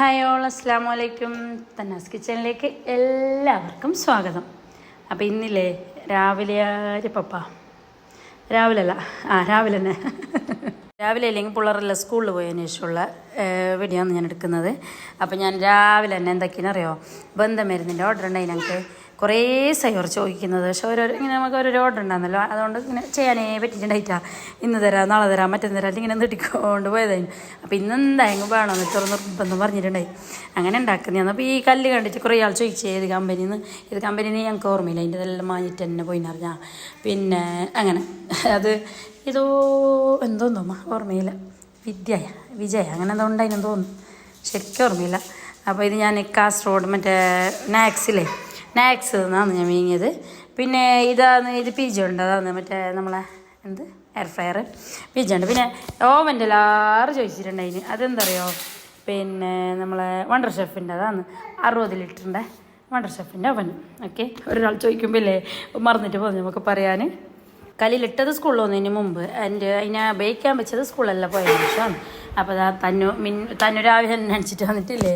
Hi all അസ്സാം വലൈക്കും തന്നാസ് കിച്ചണിലേക്ക് എല്ലാവർക്കും സ്വാഗതം. അപ്പോൾ ഇന്നില്ലേ രാവിലെ ആര് പപ്പ? രാവിലെ അല്ല ആ രാവിലെ തന്നെ. രാവിലെ അല്ലെങ്കിൽ പിള്ളേരെല്ലാം സ്കൂളിൽ പോയതിന് ശേഷമുള്ള വീഡിയോ ആണ് ഞാൻ എടുക്കുന്നത്. അപ്പോൾ ഞാൻ രാവിലെ തന്നെ എന്തൊക്കെയാണെന്ന് അറിയോ ബന്ധമരുന്നിന്റെ ഓർഡർ ഉണ്ടായി ഞങ്ങൾക്ക് കുറേ സൈവർ ചോദിക്കുന്നത്. പക്ഷെ ഓരോ ഇങ്ങനെ നമുക്ക് ഒരു ഓർഡർ ഉണ്ടാകുന്നല്ലോ അതുകൊണ്ട് ഇങ്ങനെ ചെയ്യാനേ പറ്റിയിട്ടുണ്ടായിട്ടാ ഇന്ന് തരാം നാളെ തരാം മറ്റന്ന് തരാം ഇങ്ങനെ നീട്ടിക്കൊണ്ട് പോയതായിരുന്നു അപ്പം ഇന്ന് എന്തായാലും വേണമെന്ന് തുറന്ന് നിർബന്ധം പറഞ്ഞിട്ടുണ്ടായി. അങ്ങനെ ഉണ്ടാക്കുന്നതാണ് അപ്പോൾ ഈ കല്ല് കണ്ടിട്ട് കുറേ ആൾ ചോദിച്ചു ഏത് കമ്പനിന്ന് ഇത് കമ്പനിന്ന് ഞങ്ങൾക്ക് ഓർമ്മയില്ല. അതിന്റെ ഇതെല്ലാം മാഞ്ഞിട്ട് തന്നെ പോയി അറിഞ്ഞാൽ പിന്നെ അങ്ങനെ. അത് ഇതോ എന്തോന്നോമ്മ ഓർമ്മയില്ല. വിദ്യ വിജയ അങ്ങനെ എന്തോ ഉണ്ടായിരുന്നു തോന്നുന്നു. ശരിക്കും ഓർമ്മയില്ല. അപ്പോൾ ഇത് ഞാൻ കാസർഗോഡ് മറ്റേ നാക്സിലെ നാക്സ് എന്നാണ് ഞാൻ വീങ്ങിയത്. പിന്നെ ഇതാണ് ഇത് പിജി ഉണ്ട്. അതാണ് മറ്റേ നമ്മളെ എന്ത്? എയർ ഫ്രയർ പിജി ഉണ്ട്. പിന്നെ ഓവന്റെ എല്ലാവരും ചോദിച്ചിട്ടുണ്ട് അതിന്. അതെന്തറിയോ? പിന്നെ നമ്മളെ വണ്ടർ ഷെഫിന്റെ അതാണ്. അറുപത് ലിറ്ററിന്റെ വണ്ടർ ഷെഫിന്റെ ഓവൻ ഓക്കെ ഒരാൾ ചോദിക്കുമ്പോൾ ഇല്ലേ? മറന്നിട്ട് പോകുന്നു നമുക്ക് പറയാൻ. കല്ലിലിട്ടത് സ്കൂളിൽ വന്നതിന് മുമ്പ്. എന്റെ അതിനെ ബേക്കാൻ വെച്ചത് സ്കൂളല്ല പോയ ശേഷമാണ് അപ്പോൾ അതാ തന്നു മിൻ തന്നു രാവിലെ തന്നെ അടിച്ചിട്ട് വന്നിട്ടില്ലേ?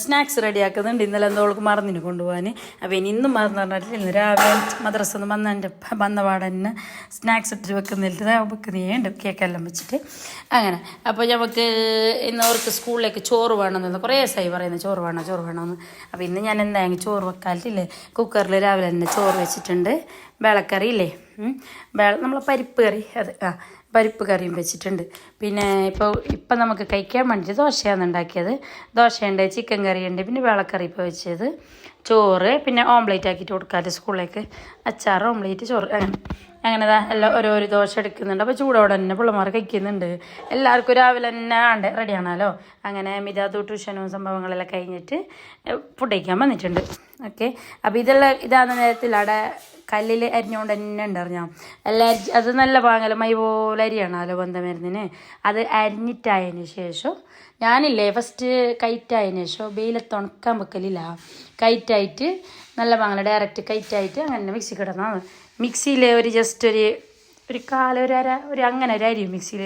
സ്നാക്സ് റെഡിയാക്കുന്നുണ്ട്. ഇന്നലെ എന്തോ അവൾക്ക് മറന്നിന് കൊണ്ടുപോകാൻ അപ്പോൾ ഇനി ഇന്നും മറന്നു പറഞ്ഞിട്ടില്ല. ഇന്ന് രാവിലെ മദ്രസ നിന്ന് വന്ന എന്റെ വന്ന പാടെ തന്നെ സ്നാക്സ് ഇട്ടിട്ട് വെക്കുന്നില്ല. വെക്കുന്നേണ്ട് കേക്കെല്ലാം വെച്ചിട്ട്. അങ്ങനെ. അപ്പോൾ നമുക്ക് ഇന്ന് അവർക്ക് സ്കൂളിലേക്ക് ചോറ് വേണമെന്ന് കുറേ ദിവസമായി പറയുന്നത് ചോറ് വേണം ചോറ് വേണമെന്ന് അപ്പോൾ ഇന്ന് ഞാൻ എന്തായാലും ചോറ് വെക്കാറില്ലേ. കുക്കറിൽ രാവിലെ തന്നെ ചോറ് വെച്ചിട്ടുണ്ട്. വെളക്കറി ഇല്ലേ നമ്മൾ പരിപ്പ് കറി അത് ആ പരിപ്പ് കറിയും വെച്ചിട്ടുണ്ട്. പിന്നെ ഇപ്പോൾ ഇപ്പം നമുക്ക് കഴിക്കാൻ വേണ്ടിയിട്ട് ദോശയാണ് ഉണ്ടാക്കിയത്. ദോശയുണ്ട് ചിക്കൻ കറിയുണ്ട് പിന്നെ വേളക്കറി ഇപ്പോൾ വെച്ചത്. ചോറ് പിന്നെ ഓംലേറ്റ് ആക്കിയിട്ട് കൊടുക്കാറ് സ്കൂളിലേക്ക്. അച്ചാറ് ഓംലേറ്റ് ചോറ് അങ്ങനെ. അങ്ങനെ എല്ലാം ഓരോരോ ദോശ എടുക്കുന്നുണ്ട്. അപ്പോൾ ചൂടോടെ തന്നെ പിള്ളമാർ കഴിക്കുന്നുണ്ട്. എല്ലാവർക്കും രാവിലെ തന്നെ ആണ്ട് റെഡിയാണല്ലോ അങ്ങനെ മിതാതു ട്യൂഷനും സംഭവങ്ങളെല്ലാം കഴിഞ്ഞിട്ട് ഫുഡ് കഴിക്കാൻ വന്നിട്ടുണ്ട്. ഓക്കെ അപ്പോൾ ഇതെല്ലാം ഇതാണ് നേരത്തിൽ അവിടെ കല്ലിൽ അരിഞ്ഞുകൊണ്ട് തന്നെ ഉണ്ടറിഞ്ഞാൽ എല്ലാം അരി അത് നല്ല പാങ്ങല മൈ പോലെ അരിയാണല്ലോ ബന്ധമരുന്നിന്. അത് അരിഞ്ഞിട്ടായതിന് ശേഷം ഞാനില്ലേ ഫസ്റ്റ് കൈറ്റായതിന് ശേഷം വെയിലത്ത് ഉണക്കാൻ വെക്കലില്ല. കൈറ്റായിട്ട് നല്ല പാങ്ങല ഡയറക്റ്റ് കൈറ്റായിട്ട് അങ്ങനെ മിക്സി കിടന്നാണ് മിക്സിയിൽ ഒരു ജസ്റ്റ് ഒരു ഒരു കാല ഒരു അര ഒരു അങ്ങനെ ഒരു അരിയും മിക്സിയിൽ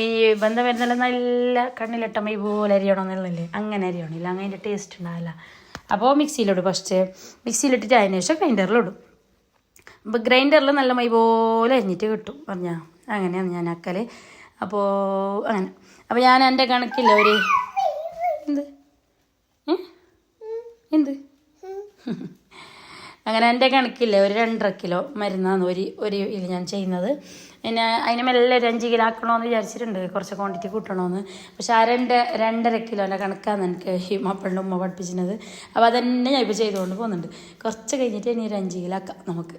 ഈ ബന്ധം വരുന്നില്ല നല്ല കണ്ണിലിട്ട മൈ പോലെ അരിയണമെന്നുള്ളല്ലേ അങ്ങനെ അരിയണില്ല അങ്ങനെ അതിന്റെ ടേസ്റ്റ് ഉണ്ടാവില്ല. അപ്പോൾ മിക്സിയിലിടും ഫസ്റ്റ് മിക്സിയിലിട്ടിട്ട് അതിന് ശേഷം ഗ്രൈൻഡറിലിടും അപ്പോൾ ഗ്രൈൻഡറിൽ നല്ല മൈ പോലെ അരിഞ്ഞിട്ട് കിട്ടും പറഞ്ഞാൽ അങ്ങനെയാണ് ഞാൻ അക്കൽ അപ്പോൾ അങ്ങനെ. അപ്പോൾ ഞാൻ എന്റെ കണക്കില്ല ഒരു എന്ത്? എന്ത്? അങ്ങനെ എന്റെ കണക്കില്ല ഒരു രണ്ടര കിലോ മരുന്നാണ് ഒരു ഒരു ഇതിൽ ഞാൻ ചെയ്യുന്നത്. പിന്നെ അതിനെ മെല്ലെ ഒരു അഞ്ച് കിലോ ആക്കണമെന്ന് വിചാരിച്ചിട്ടുണ്ട് കുറച്ച് ക്വാണ്ടിറ്റി കൂട്ടണമെന്ന് പക്ഷെ ആ രണ്ട് രണ്ടര കിലോന്റെ കണക്കാണ് എനിക്ക് ഈ മാപ്പിളിന്റെ ഉമ്മ പഠിപ്പിച്ചിരുന്നത്. അപ്പോൾ അതന്നെ ഞാൻ ഇപ്പോൾ ചെയ്തുകൊണ്ട് പോകുന്നുണ്ട്. കുറച്ച് കഴിഞ്ഞിട്ട് ഇനി ഒരു അഞ്ച് കിലോ ആക്കാം നമുക്ക്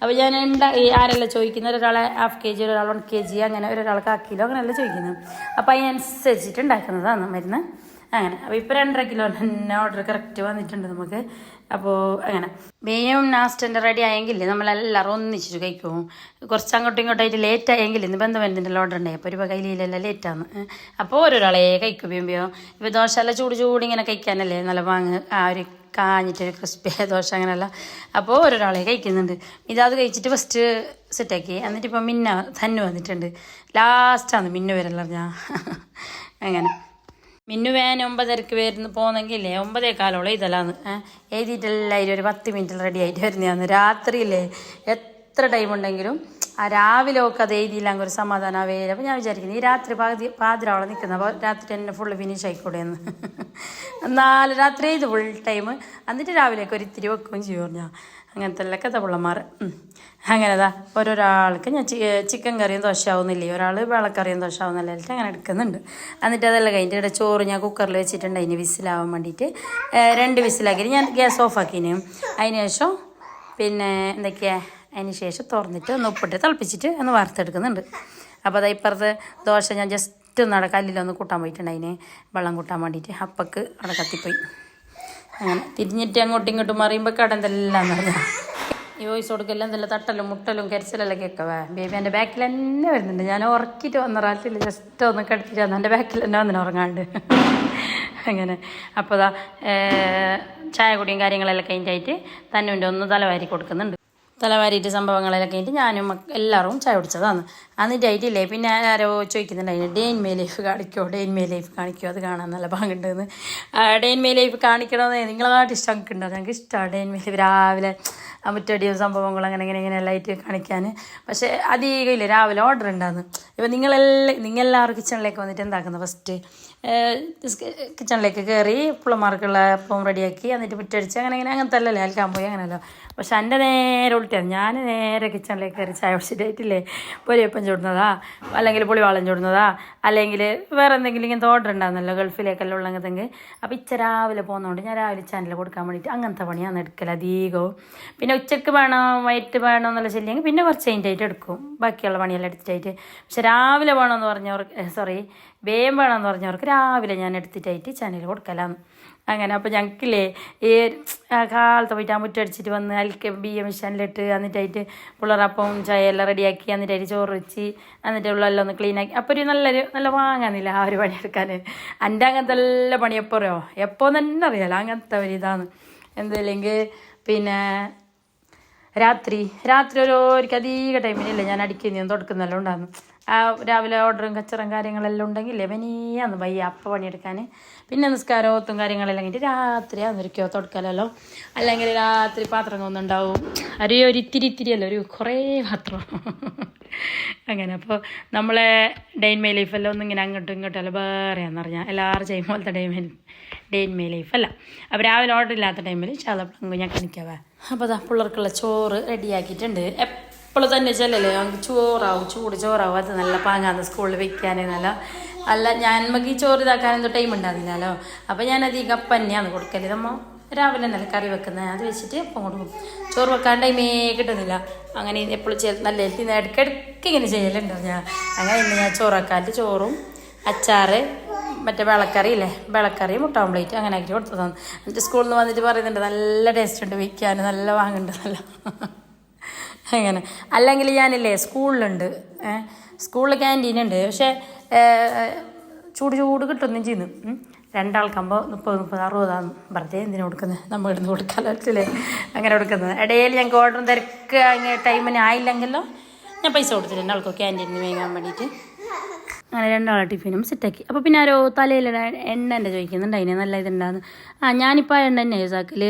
അപ്പോൾ ഞാൻ ഉണ്ടാ ഈ ആരെല്ലാം ചോദിക്കുന്നത്? ഒരാളെ ഹാഫ് കെ ജി ഒരാൾ വൺ കെ ജി അങ്ങനെ ഒരാൾക്ക് ആ കിലോ അങ്ങനെയല്ല ചോദിക്കുന്നത്. അപ്പോൾ അതിനനുസരിച്ചിട്ട് ഉണ്ടാക്കുന്നതാണ് മരുന്ന്. അങ്ങനെ അപ്പോൾ ഇപ്പോൾ രണ്ടര കിലോ തന്നെ ഓർഡർ കറക്റ്റ് വന്നിട്ടുണ്ട് നമുക്ക്. അപ്പോൾ അങ്ങനെ. ബിയും നാസ്റ്റന്റെ റെഡി ആയെങ്കിൽ നമ്മളെല്ലാവരും ഒന്നിച്ചിട്ട് കഴിക്കും. കുറച്ച് അങ്ങോട്ടും ഇങ്ങോട്ടായിട്ട് ലേറ്റ് ആയെങ്കിൽ ഇന്ന് ബന്ധുബന്ധത്തിന്റെ ഓർഡർ ഉണ്ടായി അപ്പോൾ ഒരു കയ്യിലെല്ലാം ലേറ്റാന്ന് അപ്പോൾ ഒരാളെ കഴിക്കും ബിയോ ഇപ്പോൾ എല്ലാം ചൂട് ചൂട് ഇങ്ങനെ കഴിക്കാനല്ലേ നല്ല വാങ്ങ് ആ ഒരു കാഞ്ഞിട്ടൊരു ക്രിസ്പി ദോശ അങ്ങനെയല്ല. അപ്പോൾ ഒരാളെ കഴിക്കുന്നുണ്ട്. ഇതാത് കഴിച്ചിട്ട് ഫസ്റ്റ് സെറ്റാക്കി എന്നിട്ട് ഇപ്പോൾ മിന്ന തന്നെ വന്നിട്ടുണ്ട്. ലാസ്റ്റാണ് മിന്ന വരല്ല ഞാൻ അങ്ങനെ. മിന്നു വേൻ ഒമ്പതരക്ക് വരുന്ന പോകുന്നെങ്കിലേ ഒമ്പതേ കാലോളം ഇതെല്ലാന്ന് എഴുതിയിട്ടെല്ലാം ഒരു പത്ത് മിനിറ്റിൽ റെഡി ആയിട്ട് വരുന്നതാണ് രാത്രിയില്ലേ എത്ര ടൈം ഉണ്ടെങ്കിലും ആ രാവിലെ ഒക്കെ അത് എഴുതിയില്ലെങ്കിൽ ഒരു സമാധാനം ആവേല. അപ്പോൾ ഞാൻ വിചാരിക്കുന്നു ഈ രാത്രി പാതി പാതിരാവളം നിൽക്കുന്നത് അപ്പോൾ രാത്രി തന്നെ ഫുള്ള് ഫിനിഷ് ആയിക്കൂടെ എന്ന് നാല് രാത്രി ഇത് ഫുൾ ടൈം എന്നിട്ട് രാവിലെയൊക്കെ ഒരു ഇത്തിരി വെക്കുകയും ചെയ്യും ഞാൻ. അങ്ങനത്തെ എല്ലാം കഥപിള്ളമാർ അങ്ങനെതാ ഓരോരാൾക്ക് ഞാൻ ചിക്കൻ കറിയും ദോശയാവുന്നില്ലേ? ഒരാൾ വെള്ളക്കറിയും ദോശയാവുന്നില്ല? എന്നിട്ട് അങ്ങനെ എടുക്കുന്നുണ്ട്. എന്നിട്ട് അതല്ല കഴിഞ്ഞിട്ട് ഇവിടെ ചോറ് ഞാൻ കുക്കറിൽ വെച്ചിട്ടുണ്ട്. അതിന് വിസിലാവാൻ വേണ്ടിയിട്ട് രണ്ട് വിസിലാക്കിയിട്ട് ഞാൻ ഗ്യാസ് ഓഫ് ആക്കിന് അതിന് ശേഷം പിന്നെ എന്തൊക്കെയാ? അതിന് ശേഷം തുറന്നിട്ട് ഒന്ന് ഉപ്പിട്ട് തിളപ്പിച്ചിട്ട് ഒന്ന് വറുത്തെടുക്കുന്നുണ്ട്. അപ്പോൾ അതാ ഇപ്പുറത്ത് ദോശ ഞാൻ ജസ്റ്റ് ഒന്ന് അവിടെ കല്ലിലൊന്ന് കൂട്ടാൻ പോയിട്ടുണ്ട് അതിന്. വെള്ളം കൂട്ടാൻ വേണ്ടിയിട്ട്. അപ്പക്ക് അവിടെ കത്തിപ്പോയി. അങ്ങനെ തിരിഞ്ഞിട്ട് അങ്ങോട്ടും ഇങ്ങോട്ടും മറിയുമ്പോൾ കടന്തെല്ലാം പറഞ്ഞാൽ ഈ വോയിസ് കൊടുക്കെല്ലാം എന്തെല്ലാം തട്ടലും മുട്ടലും കരച്ചിലെല്ലാം കേൾക്കവേ ബേബി എന്റെ ബാക്കിൽ തന്നെ വരുന്നുണ്ട്. ഞാൻ ഉറക്കിയിട്ട് വന്ന റാറ്റിൽ ജസ്റ്റ് ഒന്ന് കിടത്തിട്ട് വന്നു എന്റെ ബാക്കിൽ തന്നെ വന്നിന് ഉറങ്ങാണ്ട്. അങ്ങനെ. അപ്പോൾ ചായ കുടിയും കാര്യങ്ങളെല്ലാം കഴിഞ്ഞായിട്ട് തന്നെ ഒന്ന് തലവാരി കൊടുക്കുന്നുണ്ട്. തലവാരിയിട്ട് സംഭവങ്ങളിലൊക്കെ ആയിട്ട് ഞാനും എല്ലാവരും ചായ കുടിച്ചതാണ്. എന്നിട്ടായിട്ടില്ലേ പിന്നെ ആരോ ചോദിക്കുന്നുണ്ടായിരുന്നു ഡെയിൻ മേ ലൈഫ് കാണിക്കോ ഡെയിൻ മേ ലൈഫ് കാണിക്കോ അത് കാണാൻ നല്ല ഭാഗമുണ്ടെന്ന് ഡെയിൻ മേ ലൈഫ് കാണിക്കണമെന്ന് നിങ്ങളായിട്ട് ഇഷ്ടം ഉണ്ടോ ഞങ്ങൾക്ക് ഇഷ്ടമാണ് ഡെയിൻ മേ ലൈഫ്. രാവിലെ മുറ്റടിയും സംഭവങ്ങളും അങ്ങനെ ഇങ്ങനെ ഇങ്ങനെ ആയിട്ട് കാണിക്കാൻ. പക്ഷേ അധികം ഇല്ല രാവിലെ ഓർഡർ ഉണ്ടാകുന്നു ഇപ്പം നിങ്ങളെല്ലാം നിങ്ങളെല്ലാവരും കിച്ചണിലേക്ക് വന്നിട്ട് എന്താക്കുന്നത് ഫസ്റ്റ് കിച്ചണിലേക്ക് കയറി പിള്ളമാർക്കുള്ള അപ്പം റെഡിയാക്കി എന്നിട്ട് മുറ്റടിച്ച് അങ്ങനെ ഇങ്ങനെ അങ്ങനത്തെ അല്ലല്ലോ അൽക്കാൻ പോയി അങ്ങനെയല്ലോ. പക്ഷെ എന്റെ നേരെ ഉൾട്ടിയാണ് ഞാൻ നേരെ കിച്ചണിലേക്ക് കയറി ചായ കുടിച്ചിട്ടായിട്ടില്ലേ പൊരിയപ്പം ചൂടുന്നതാ? അല്ലെങ്കിൽ പുളിവാളം ചൂടുന്നതാ? അല്ലെങ്കിൽ വേറെ എന്തെങ്കിലും ഓർഡർ ഉണ്ടാകുന്നല്ലോ ഗൾഫിലേക്കെല്ലാം ഉള്ളതെങ്കിൽ അപ്പോൾ ഇച്ച രാവിലെ പോകുന്നതുകൊണ്ട് ഞാൻ രാവിലെ ചാനൽ കൊടുക്കാൻ വേണ്ടിയിട്ട് അങ്ങനത്തെ പണിയാണ് എടുക്കൽ അധികവും. പിന്നെ ഉച്ചയ്ക്ക് വേണോ വൈറ്റ് വേണോ എന്നുള്ള ശല്യമെങ്കിൽ പിന്നെ കുറച്ച് കഴിഞ്ഞിട്ടായിട്ട് എടുക്കും. ബാക്കിയുള്ള പണിയെല്ലാം എടുത്തിട്ടായിട്ട്. പക്ഷെ രാവിലെ വേണമെന്ന് പറഞ്ഞവർക്ക് സോറി വേഗം വേണമെന്ന് പറഞ്ഞവർക്ക് രാവിലെ ഞാൻ എടുത്തിട്ടായിട്ട് ചാനൽ കൊടുക്കലാന്ന്. അങ്ങനെ അപ്പോൾ ഞങ്ങൾക്കില്ലേ ഈ കാലത്ത് പോയിട്ട് ആ മുറ്റടിച്ചിട്ട് വന്ന് അൽക്ക ബി എം മിഷനിലിട്ട് എന്നിട്ടായിട്ട് പിള്ളേരപ്പം ചായ എല്ലാം റെഡിയാക്കി എന്നിട്ടായിട്ട് ചോറ് വെച്ച് എന്നിട്ട് ഉള്ളെല്ലാം ഒന്ന് ക്ലീനാക്കി അപ്പോൾ ഒരു നല്ലൊരു നല്ല വാങ്ങാനില്ല ആ ഒരു പണിയെടുക്കാൻ എന്റെ അങ്ങനത്തെ എല്ലാ പണി എപ്പോൾ അറിയോ? എപ്പോൾ തന്നെ അറിയാലോ അങ്ങനത്തെ ഒരു ഇതാണ്. എന്തല്ലെങ്കിൽ പിന്നെ രാത്രി രാത്രി ഒരു ഒരിക്കൽ അധിക ടൈമിനില്ലേ ഞാൻ അടിക്കുന്നതും തുടക്കുന്നതെല്ലാം ഉണ്ടാകുന്നു ആ രാവിലെ ഓർഡറും കച്ചറും കാര്യങ്ങളെല്ലാം ഉണ്ടെങ്കിൽ ലെവനിയാന്ന് വയ്യ അപ്പം പണിയെടുക്കാൻ. പിന്നെ നിസ്കാരമോത്തും കാര്യങ്ങളെല്ലാം കഴിഞ്ഞിട്ട് രാത്രി അന്നൊരിക്കോ തുടക്കലല്ലോ. അല്ലെങ്കിൽ രാത്രി പാത്രം കൊന്നുണ്ടാവും ഒരു ഒരു ഇത്തിരി ഇത്തിരി അല്ല ഒരു കുറേ പാത്രം. അങ്ങനെ അപ്പോൾ നമ്മളെ ഡെയിൻ മേ ലൈഫെല്ലാം ഒന്നും ഇങ്ങനെ അങ്ങോട്ടും ഇങ്ങോട്ടും അല്ല വേറെ പറഞ്ഞാൽ എല്ലാവരും ചെയ്യും പോലത്തെ ഡെയിൻ മേ ഡെയിൻ ലൈഫ് അല്ല. അപ്പോൾ രാവിലെ ഓർഡർ ഇല്ലാത്ത ടൈമിൽ ചാതപ്പളങ്കു ഞാൻ കണിക്കാവേ അപ്പോൾ അതാ പിള്ളേർക്കുള്ള ചോറ് റെഡിയാക്കിയിട്ടുണ്ട്. എപ്പോഴും തന്നെ ചെല്ലല്ലേ? ഞങ്ങൾക്ക് ചോറാവും ചൂട് ചോറാവും. അത് നല്ല പാങ്ങാന്ന് സ്കൂളിൽ വെക്കാൻ നല്ല അല്ല ഞാൻ നമുക്ക് ഈ ചോറ് ഇതാക്കാനൊന്നും ടൈം ഉണ്ടാകുന്നില്ലല്ലോ അപ്പോൾ ഞാനത് ഈ കപ്പ തന്നെയാണ് കൊടുക്കൽ. നമ്മൾ രാവിലെ നല്ല കറി വെക്കുന്നത് അത് വെച്ചിട്ട് അപ്പം കൊടുക്കും. ചോറ് വെക്കാൻ ടൈമേ കിട്ടുന്നില്ല. അങ്ങനെ എപ്പോഴും നല്ല ഹെൽത്തി ഇടയ്ക്കിടയ്ക്ക് ഇങ്ങനെ ചെയ്യലുണ്ടോ. ഞാൻ അങ്ങനെ ഇന്ന് ഞാൻ ചോറാക്കാന്റെ ചോറും അച്ചാറ് മറ്റേ വെളക്കറി ഇല്ലേ? വെളക്കറി മുട്ട ഓംപ്ലേറ്റ് അങ്ങനെ ആക്കി കൊടുത്തതാണ്. എന്നിട്ട് സ്കൂളിൽ നിന്ന് വന്നിട്ട് പറയുന്നുണ്ട് നല്ല ടേസ്റ്റ് ഉണ്ട് വിൽക്കാൻ നല്ല വാങ്ങുന്നുണ്ട് നല്ല അങ്ങനെ. അല്ലെങ്കിൽ ഞാനില്ലേ സ്കൂളിലുണ്ട്. സ്കൂളിൽ ക്യാന്റീൻ ഉണ്ട്. പക്ഷേ ചൂട് ചൂട് കിട്ടുന്നു ചെയ്യുന്നു. രണ്ടാൾക്കാകുമ്പോൾ മുപ്പത് മുപ്പത് അറുപതാണ് വെറുതെ എന്തിനു കൊടുക്കുന്നത് നമ്മൾ ഇടുന്ന് കൊടുക്കാമല്ലോ അല്ലേ? അങ്ങനെ കൊടുക്കുന്നത് ഇടയിൽ ഞങ്ങൾക്ക് ഓർഡർ തിരക്ക് അങ്ങനെ ടൈമിന് ആയില്ലെങ്കിലോ ഞാൻ പൈസ കൊടുത്തിട്ടുണ്ട് ആൾക്കോ ക്യാന്റീനിൽ വാങ്ങാൻ വേണ്ടിയിട്ട് അങ്ങനെ രണ്ടാളെ ടിഫിനും സെറ്റാക്കി. അപ്പോൾ പിന്നെ ആരോ തലയിൽ എണ്ണ എന്റെ ചോദിക്കുന്നുണ്ട്. അതിന് നല്ല ഇതുണ്ടാകുന്നു ആ ഞാനിപ്പോൾ ആ എണ്ണ തന്നെ യൂസാക്കൽ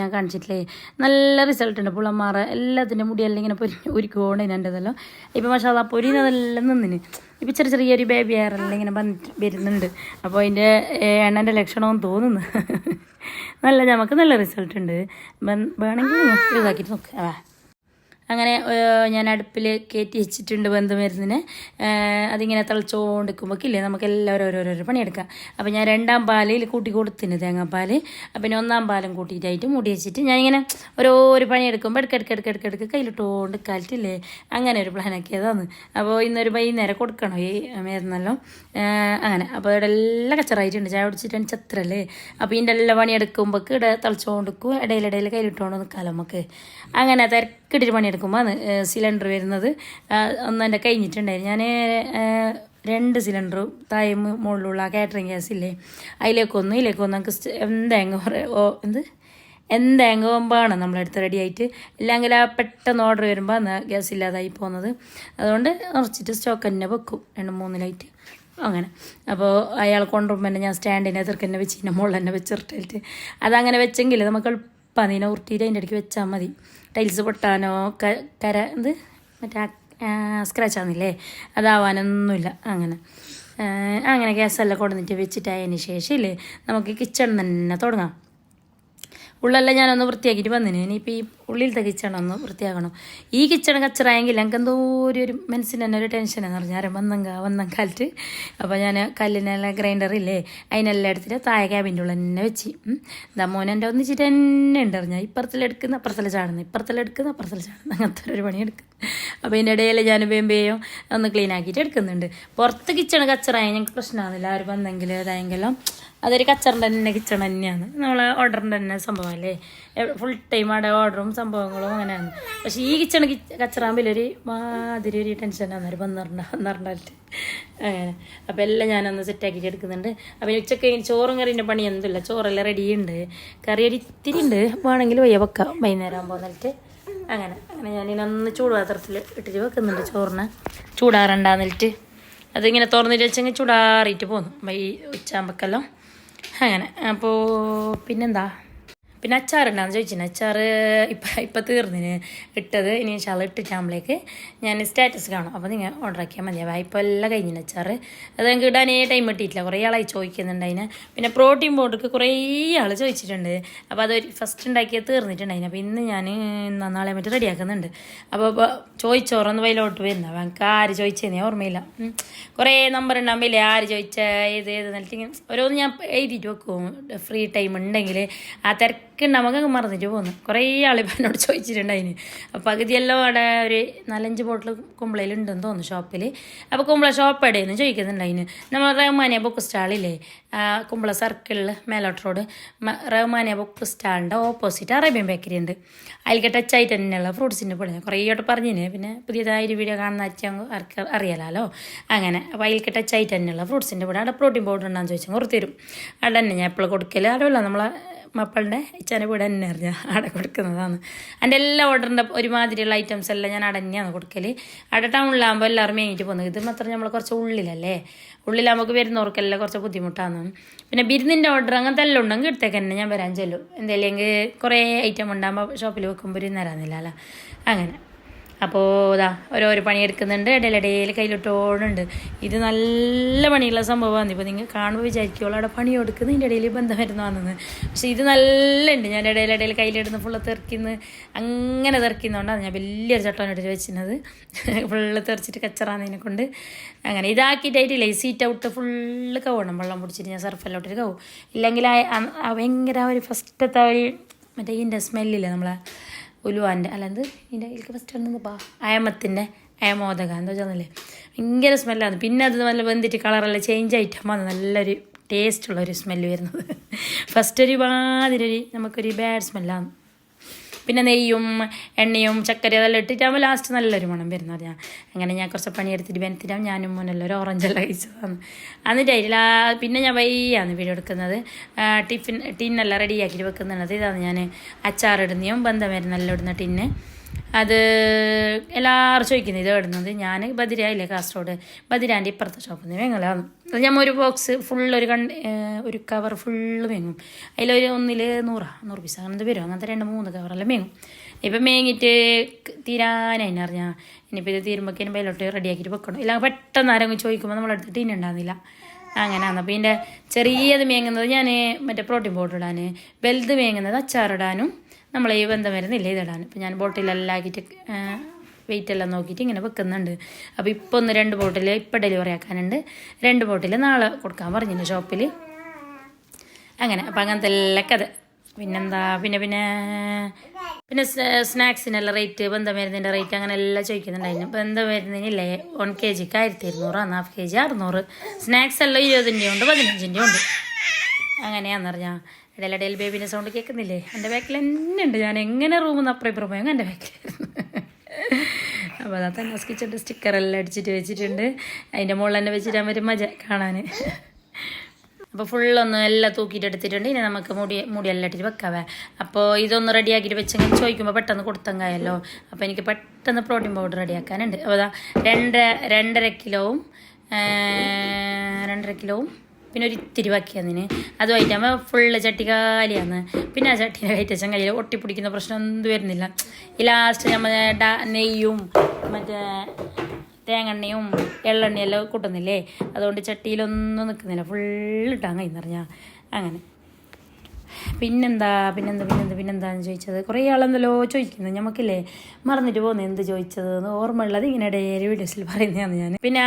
ഞാൻ കാണിച്ചിട്ടില്ലേ? നല്ല റിസൾട്ട് ഉണ്ട്. പുള്ളന്മാരെ എല്ലാത്തിന്റെ മുടിയെല്ലാം ഇങ്ങനെ പൊരി ഒരുക്കോണ്ട് എന്റെതല്ലോ ഇപ്പം പക്ഷേ അത് ആ പൊരിയുന്നതെല്ലാം നിന്നിന്. ഇപ്പം ചെറിയ ചെറിയൊരു ബേബി ഹെയറെല്ലാം ഇങ്ങനെ വന്നിട്ട് വരുന്നുണ്ട്. അപ്പോൾ അതിന്റെ എണ്ണന്റെ ലക്ഷണമെന്ന് തോന്നുന്നു. നല്ല നമുക്ക് നല്ല റിസൾട്ട് ഉണ്ട്. വേണമെങ്കിൽ യൂസ് ആക്കിയിട്ട് നോക്കുക ആ അങ്ങനെ ഞാൻ അടുപ്പിൽ കയറ്റി വെച്ചിട്ടുണ്ട് ബന്ധുമരുന്നിന്. അതിങ്ങനെ തിളച്ചുകൊണ്ടിരിക്കുമ്പോഴേക്കില്ലേ നമുക്ക് എല്ലാവരും ഓരോരോ പണിയെടുക്കാം. അപ്പോൾ ഞാൻ രണ്ടാം പാലിൽ കൂട്ടി കൊടുത്തിന് തേങ്ങാപ്പാൽ പിന്നെ ഒന്നാം പാലും കൂട്ടിയിട്ടായിട്ട് മൂടി വെച്ചിട്ട് ഞാനിങ്ങനെ ഓരോരോ പണിയെടുക്കുമ്പോൾ ഇടയ്ക്ക് ഇടയ്ക്ക് ഇടയ്ക്ക് ഇടയ്ക്ക് കയ്യിലിട്ടുകൊണ്ട് കാലിട്ടില്ലേ? അങ്ങനെ ഒരു പ്ലാൻ ആക്കിയതാണ്. അപ്പോൾ ഇന്നൊരു വൈകുന്നേരം കൊടുക്കണോ ഈ മരുന്നെല്ലാം? അങ്ങനെ. അപ്പോൾ ഇവിടെ എല്ലാം കച്ചറായിട്ടുണ്ട്. ചായ കുടിച്ചിട്ട് ചത്രല്ലേ? അപ്പോൾ ഇതിന്റെ എല്ലാ പണിയെടുക്കുമ്പോൾ ഇവിടെ തിളച്ചുകൊണ്ടിരിക്കും ഇടയിലിടയിൽ കയ്യിലിട്ടുകൊണ്ട് നിൽക്കാമല്ലോ നമുക്ക് അങ്ങനെ തിരക്കിട്ടിട്ട് പണിയെടുക്കുമ്പോൾ സിലിണ്ടർ വരുന്നത്. ഒന്ന് എന്റെ കഴിഞ്ഞിട്ടുണ്ടായിരുന്നു ഞാൻ രണ്ട് സിലിണ്ടർ തായും മുകളിലുള്ള കാറ്ററിംഗ് ഗ്യാസ് ഇല്ലേ അതിലേക്കൊന്നും ഇതിലേക്കൊന്നും നമുക്ക് എന്തെങ്കിലും ഓ എന്ത്? എന്തെങ്കിലും വേണം നമ്മളെടുത്ത് റെഡി ആയിട്ട്. ഇല്ലെങ്കിൽ ആ പെട്ടെന്ന് ഓർഡർ വരുമ്പോൾ അന്ന് ഗ്യാസ് ഇല്ലാതായി പോകുന്നത്. അതുകൊണ്ട് നിറച്ചിട്ട് സ്റ്റോക്ക് തന്നെ വെക്കും രണ്ട് മൂന്ന് ലൈറ്റ് അങ്ങനെ. അപ്പോൾ അയാൾ കൊണ്ടുവരുമ്പോൾ തന്നെ ഞാൻ സ്റ്റാൻഡിനെ എതിർക്ക് തന്നെ വെച്ച് ഇതിന്റെ മുകളിൽ തന്നെ വെച്ചിട്ടിട്ട് അതങ്ങനെ വെച്ചെങ്കിൽ നമുക്ക് എളുപ്പം അതിനെ ഉരുട്ടിയിട്ട് അതിന്റെ ഇടയ്ക്ക് വെച്ചാൽ മതി. ടൈൽസ് പൊട്ടാനോ കര എന്ത്? മറ്റേ സ്ക്രാച്ച് ആകുന്നില്ലേ അതാവാനൊന്നുമില്ല അങ്ങനെ. അങ്ങനെ ഗ്യാസെല്ലാം കൊണ്ടുവന്നിട്ട് വെച്ചിട്ടായതിന് ശേഷം ഇല്ലേ നമുക്ക് കിച്ചൺ തന്നെ തുടങ്ങാം. ഉള്ളെല്ലാം ഞാനൊന്ന് വൃത്തിയാക്കിയിട്ട് വന്നിന്. ഇനിയിപ്പോൾ ഈ ഉള്ളിലത്തെ കിച്ചൺ ഒന്ന് വൃത്തിയാക്കണം. ഈ കിച്ചൺ കച്ചറായെങ്കിൽ എനിക്ക് എന്തോ ഒരു മനസ്സിന് തന്നെ ഒരു ടെൻഷൻ എന്ന് പറഞ്ഞാൽ വന്നങ്ക വന്നങ്കാലത്ത് അപ്പോൾ ഞാൻ കല്ലിനെല്ലാം ഗ്രൈൻഡറില്ലേ അതിനെല്ലാം എടുത്തിട്ട് താഴെ ക്യാബിന്റെ ഉള്ളിൽ തന്നെ വെച്ച്. എന്താ മോൻ എന്റെ ഒന്നിച്ചിട്ട് തന്നെ ഉണ്ട് പറഞ്ഞാൽ ഇപ്പുറത്തിലെടുക്കുന്ന അപ്പുറത്തിൽ ചാടുന്നു ഇപ്പുറത്തിലെടുക്കുന്ന അപ്പുറത്തിൽ ചാടുന്നു. അങ്ങനത്തെ ഒരു പണി എടുക്കും. അപ്പോൾ ഇതിന്റെ ഇടയിൽ ഞാൻ വേമ്പേയോ ഒന്ന് ക്ലീൻ ആക്കിയിട്ട് എടുക്കുന്നുണ്ട്. പുറത്ത് കിച്ചൺ കച്ചറായ ഞങ്ങൾക്ക് പ്രശ്നമാകുന്നില്ല ആര് വന്നെങ്കിൽ ഏതായെങ്കിലും അതൊരു കച്ചറിന്റെ തന്നെ കിച്ചൺ തന്നെയാണ്. നമ്മൾ ഓർഡറിന്റെ തന്നെ സംഭവമല്ലേ? ഫുൾ ടൈം അവിടെ ഓർഡറും സംഭവങ്ങളും അങ്ങനെയാണ്. പക്ഷേ ഈ കിച്ചൺ ഒരു മാതിരി ഒരു ടെൻഷനാണ് ഒരു പന്ത്രണ്ട് പന്ത്രണ്ടായിട്ട് അങ്ങനെ. അപ്പോൾ എല്ലാം ഞാനൊന്ന് സെറ്റാക്കിയിട്ട് എടുക്കുന്നുണ്ട്. അപ്പോൾ ഉച്ചയ്ക്ക് ചോറും കറീന്റെ പണി എന്തില്ല ചോറെല്ലാം റെഡി ഉണ്ട്. കറി ഒരു ഇത്തിരി ഉണ്ട്. വേണമെങ്കിൽ വയ്യ വെക്കാം. വൈകുന്നേരം ആകുമ്പോൾ എന്നിട്ട് അങ്ങനെ. അങ്ങനെ ഞാനിനൊന്ന് ചൂടുപാത്രത്തിൽ ഇട്ടിട്ട് വെക്കുന്നുണ്ട് ചോറിന്. ചൂടാറണ്ടാന്നിട്ട്. അതിങ്ങനെ തുറന്നിട്ട് വെച്ചെങ്കിൽ ചൂടാറിയിട്ട് പോന്നു. ഈ ഉച്ചാമ്പക്കെല്ലാം. അങ്ങനെ. അപ്പോൾ പിന്നെന്താ? പിന്നെ അച്ചാറുണ്ടാന്ന് ചോദിച്ചിന്. അച്ചാർ ഇപ്പം ഇപ്പം തീർന്നിന്. ഇട്ടത് ഇനി ശാല ഇട്ടിട്ടാകുമ്പോഴേക്ക് ഞാൻ സ്റ്റാറ്റസ് കാണും. അപ്പോൾ നിങ്ങൾ ഓർഡർ ആക്കിയാൽ മതിയാവും ഇപ്പോൾ എല്ലാം കഴിഞ്ഞിന് അച്ചാർ. അത് ഞങ്ങൾക്ക് ഇടാനേ ടൈം കിട്ടിയിട്ടില്ല. കുറേ ആളായി ചോദിക്കുന്നുണ്ട് അതിന്. പിന്നെ പ്രോട്ടീൻ പൗഡർക്ക് കുറേ ആൾ ചോദിച്ചിട്ടുണ്ട്. അപ്പോൾ അതൊരു ഫസ്റ്റ് ഉണ്ടാക്കിയത് തീർന്നിട്ടുണ്ടായിന്. അപ്പോൾ ഇന്ന് ഞാൻ നാളെ മറ്റേ റെഡിയാക്കുന്നുണ്ട്. അപ്പോൾ ഇപ്പോൾ ചോദിച്ചോറൊന്ന് വയലോട്ട് വരുന്ന. എനിക്ക് ആര് ചോദിച്ചതെന്നേ ഓർമ്മയില്ല. കുറേ നമ്പർ ഉണ്ടാകുമ്പോൾ ആര് ചോദിച്ച ഏത് ഏത് ഇങ്ങനെ ഓരോന്ന് ഞാൻ എഴുതിയിട്ട് വെക്കും. ഫ്രീ ടൈം ഉണ്ടെങ്കിൽ ആ തിരക്കുണ്ടാകുമ്പോൾ അങ്ങ് മറന്നിട്ട് പോകുന്നു കുറേ ആളിപ്പോൾ എന്നോട് ചോദിച്ചിട്ടുണ്ടായിന് അപ്പോൾ പകുതിയെല്ലാം അവിടെ ഒരു നാലഞ്ച് ബോട്ടിൽ കുമ്പളയിലുണ്ടെന്ന് തോന്നുന്നു ഷോപ്പിൽ അപ്പോൾ കുമ്പള ഷോപ്പ് എവിടെയെന്ന് ചോദിക്കുന്നുണ്ടായിന് നമ്മൾ റഹ്മാനിയ ബുക്ക് സ്റ്റാളില്ലേ കുമ്പള സർക്കിളിൽ മേലോട്ട് റോഡ് റഹ്മാനിയ ബുക്ക് സ്റ്റാളിന്റെ ഓപ്പോസിറ്റ് അറേബ്യൻ ബേക്കറി ഉണ്ട്. അതിലേക്ക് ടച്ച് ആയിട്ട് തന്നെയുള്ള ഫ്രൂട്ട്സിന്റെ പൊടി കുറേ ആയിട്ട് പറഞ്ഞിന്. പിന്നെ പുതിയതായി വീഡിയോ കാണുന്ന ആർക്ക് അറിയാലോ അങ്ങനെ. അപ്പോൾ അതിലേക്ക് ടച്ച് ആയിട്ട് തന്നെയുള്ള ഫ്രൂട്ട്സിന്റെ പൊടി അവിടെ പ്രോട്ടീൻ പൗഡർ ഉണ്ടാകുന്ന ചോദിച്ചാൽ കുറച്ച് തരും. അവിടെ തന്നെ ഞാൻ എപ്പോഴും കൊടുക്കൽ അവിടെ നമ്മളെ മക്കളുടെ ഇച്ചാനെ വീട് തന്നെ അറിഞ്ഞാൽ അവിടെ കൊടുക്കുന്നതാണ്. എന്റെ എല്ലാ ഓർഡറിന്റെ ഒരുമാതിരിയുള്ള ഐറ്റംസ് എല്ലാം ഞാൻ തന്നെയാണ് കൊടുക്കൽ അവിടെ ടൗണിലാകുമ്പോൾ എല്ലാവരും മേങ്ങിയിട്ട് പോകുന്നത് ഇത് മാത്രം നമ്മൾ കുറച്ച് ഉള്ളിലല്ലേ? ഉള്ളിലാകുമ്പോൾ വരുന്നവർക്കെല്ലാം കുറച്ച് ബുദ്ധിമുട്ടാണ്. പിന്നെ ബിരുന്നിന്റെ ഓർഡർ അങ്ങനത്തെ എല്ലാം ഉണ്ടെങ്കിൽ എടുത്തേക്ക് തന്നെ ഞാൻ വരാൻ ചെല്ലും. എന്തെങ്കിലും കുറേ ഐറ്റം ഉണ്ടാകുമ്പോൾ ഷോപ്പിൽ വെക്കുമ്പോൾ ഒരു അല്ല അങ്ങനെ. അപ്പോൾ ഇതാ ഓരോരോ പണിയെടുക്കുന്നുണ്ട്. ഇടയിലിടയിൽ കയ്യിലിട്ടോടുണ്ട് ഇത് നല്ല പണിയുള്ള സംഭവമാണ്. ഇപ്പോൾ നിങ്ങൾ കാണുമ്പോൾ വിചാരിക്കുമല്ലോ അവിടെ പണി കൊടുക്കുന്നതിന്റെ ഇടയിൽ ബന്ധം വരുന്നതാണെന്ന് പക്ഷേ ഇത് നല്ല ഉണ്ട് ഞാൻ ഇടയിലിടയിൽ കയ്യിലിടുന്ന ഫുള്ള് തെറിക്കുന്ന. അങ്ങനെ തെറിക്കുന്നതുകൊണ്ടാണ് ഞാൻ വലിയൊരു ചട്ടം എടുത്ത് വെച്ചിരുന്നത്. ഫുള്ള് തെറിച്ചിട്ട് കച്ചറാന്നതിനെ കൊണ്ട്. അങ്ങനെ ഇതാക്കിയിട്ടായിട്ടില്ല ഈ സീറ്റ് ഔട്ട് ഫുള്ള് കവണം വെള്ളം പിടിച്ചിട്ട് ഞാൻ സർഫെല്ലാം ഇട്ടിട്ട് കവും. ഇല്ലെങ്കിൽ ഭയങ്കര ഒരു ഫസ്റ്റത്തെ ഒരു മറ്റേ ഇതിന്റെ സ്മെല്ലില്ല നമ്മളെ? ഉലുവാന്റെ അല്ല എന്ത്? ഇതിന്റെ ഇതിലേക്ക് ഫസ്റ്റ് വന്നത് പാ അയമത്തിന്റെ അയമോദക എന്താ വെച്ചാൽ ഭയങ്കര സ്മെല്ലാണ് പിന്നെ അത് നല്ല വെന്തിട്ട് കളറെല്ലാം ചേഞ്ച് ആയിട്ടാകുമ്പോൾ നല്ലൊരു ടേസ്റ്റുള്ള ഒരു സ്മെല്ല് വരുന്നത്. ഫസ്റ്റ് ഒരു മാതിരി ഒരു നമുക്കൊരു ബാഡ് സ്മെല്ലാണ് പിന്നെ നെയ്യും എണ്ണയും ചക്കര അതെല്ലാം ഇട്ടിട്ടാകുമ്പോൾ ലാസ്റ്റ് നല്ലൊരു മണം വരുന്നത് ഞാൻ അങ്ങനെ ഞാൻ കുറച്ച് പണിയെടുത്തിട്ട് വെനത്തിട്ടാകും ഞാനും മോനെല്ലാം ഒരു ഓറഞ്ചെല്ലാം കഴിച്ചതാണ്. എന്നിട്ട് അതിൽ പിന്നെ ഞാൻ വയ്യാണ് വീഡിയോ എടുക്കുന്നത്. ടിഫിൻ ടിന്നെല്ലാം റെഡിയാക്കിയിട്ട് വെക്കുന്നുള്ളത്. ഇതാണ് ഞാൻ അച്ചാറിടുന്നതും ബന്ധം വരുന്നെല്ലാം ഇടുന്ന ടിന്ന്. അത് എല്ലാവരും ചോദിക്കുന്നു ഇത് ഇടുന്നത് ഞാൻ ബദിരയില്ലേ കാസർഗോഡ്. ബദിരാന്റെ ഇപ്പുറത്തെ ഷോപ്പിൽ നിന്ന് വേങ്ങലാണ് അത് ഞാൻ ഒരു ബോക്സ് ഫുൾ ഒരു കണ്ട് ഒരു കവർ ഫുള്ള് വേങ്ങും അതിലൊരു ഒന്നിൽ നൂറാ നൂറ് പീസ് അങ്ങനത്തെ വരും. അങ്ങനത്തെ രണ്ട് മൂന്ന് കവറെല്ലാം വേങ്ങും ഇപ്പം മേങ്ങിയിട്ട് തീരാനായി അറിഞ്ഞാൽ ഇനിയിപ്പോൾ ഇത് തീരുമ്പോഴേക്കും ബയിലോട്ട് റെഡിയാക്കിയിട്ട് വെക്കണം. ഇല്ല പെട്ടെന്ന് ആരെങ്കിലും ചോദിക്കുമ്പോൾ നമ്മളടുത്ത് ഇനി ഉണ്ടാകുന്നില്ല അങ്ങനെയാണ് അപ്പോൾ ഇതിന്റെ ചെറിയത് മേങ്ങുന്നത് ഞാൻ മറ്റേ പ്രോട്ടീൻ പൗഡർ ഇടാൻ വലുത് മേങ്ങുന്നത് അച്ചാറിടാനും നമ്മൾ ഈ ബന്ധം വരുന്നില്ല ഇതിടാൻ? ഇപ്പം ഞാൻ ബോട്ടിലെല്ലാം ആക്കിയിട്ട് വെയിറ്റ് എല്ലാം നോക്കിയിട്ട് ഇങ്ങനെ വെക്കുന്നുണ്ട്. അപ്പോൾ ഇപ്പോൾ ഒന്ന് രണ്ട് ബോട്ടിൽ ഇപ്പം ഡെലിവറി ആക്കാനുണ്ട്. രണ്ട് ബോട്ടിൽ നാളെ കൊടുക്കാൻ പറഞ്ഞിട്ടുണ്ട് ഷോപ്പിൽ അങ്ങനെ അപ്പം അങ്ങനത്തെ എല്ലാ കഥ. പിന്നെന്താ പിന്നെ പിന്നെ പിന്നെ സ്നാക്സിനെല്ലാം റേറ്റ് ബന്ധം വരുന്നതിന്റെ റേറ്റ് അങ്ങനെ എല്ലാം ചോദിക്കുന്നുണ്ടായിരുന്നു. ബന്ധം വരുന്നതിനില്ലേ വൺ കെ ജിക്ക് ആയിരത്തി ഇരുന്നൂറ് ഹാഫ് കെ ജി അറുന്നൂറ്. സ്നാക്സ് എല്ലാം ഇരുപതിന്റെ ഉണ്ട് പതിനഞ്ചിന്റെ ഉണ്ട്. അങ്ങനെയാന്ന് പറഞ്ഞാൽ ഡെൽ ബേബിന്റെ സൗണ്ട് കേൾക്കുന്നില്ലേ? എന്റെ ബാക്കിൽ തന്നെ ഉണ്ട്. ഞാൻ എങ്ങനെ റൂമിൽ നിന്ന് അപ്പുറം ഇപ്പുറം പോയെങ്കിൽ എന്റെ ബാക്കിലായിരുന്നു അപ്പോൾ അതാ തന്നെ കിച്ചന്റെ സ്റ്റിക്കറെല്ലാം അടിച്ചിട്ട് വെച്ചിട്ടുണ്ട്. അതിന്റെ മുകളിൽ തന്നെ വെച്ചിട്ട് വരും മജ കാണാൻ. അപ്പോൾ ഫുള്ളൊന്ന് എല്ലാം തൂക്കിയിട്ട് എടുത്തിട്ടുണ്ട്. ഇനി നമുക്ക് മുടി മുടിയെല്ലാം ഇട്ടിട്ട് വെക്കാവേ. അപ്പോൾ ഇതൊന്ന് റെഡിയാക്കിയിട്ട് വെച്ചെങ്കിൽ ചോദിക്കുമ്പോൾ പെട്ടെന്ന് കൊടുത്തങ്കായല്ലോ അപ്പോൾ എനിക്ക് പെട്ടെന്ന് പ്രോട്ടീൻ പൗഡർ റെഡിയാക്കാനുണ്ട് അപ്പോൾ അതാ രണ്ടര രണ്ടര കിലോവും രണ്ടര കിലോവും പിന്നെ ഒരു ഇത്തിരി ബാക്കിയാന്നിന് അതുമായിട്ടാകുമ്പോൾ ഫുള്ള് ചട്ടി കാലിയാണ് പിന്നെ ആ ചട്ടീനെ കയറ്റച്ചൻ കയ്യിൽ ഒട്ടിപ്പിടിക്കുന്ന പ്രശ്നം ഒന്നും വരുന്നില്ല. ഈ ലാസ്റ്റ് നമ്മൾ നെയ്യും മറ്റേ തേങ്ങെണ്ണയും എള്ളെണ്ണയും എല്ലാം കൂട്ടുന്നില്ലേ? അതുകൊണ്ട് ചട്ടിയിലൊന്നും നിൽക്കുന്നില്ല. ഫുള്ള് ഇട്ടാൻ പറഞ്ഞാൽ അങ്ങനെ. പിന്നെന്താ പിന്നെന്താ പിന്നെന്താ പിന്നെന്താന്ന് ചോദിച്ചത്? കുറേ ആളെന്തല്ലോ ചോദിക്കുന്നത് നമുക്കില്ലേ മറന്നിട്ട് പോകുന്നത് എന്ത് ചോദിച്ചത് ഓർമ്മയുള്ളത് ഇങ്ങനെ ഡെയിലി വീഡിയോസിൽ പറയുന്നതാണ് ഞാൻ. പിന്നെ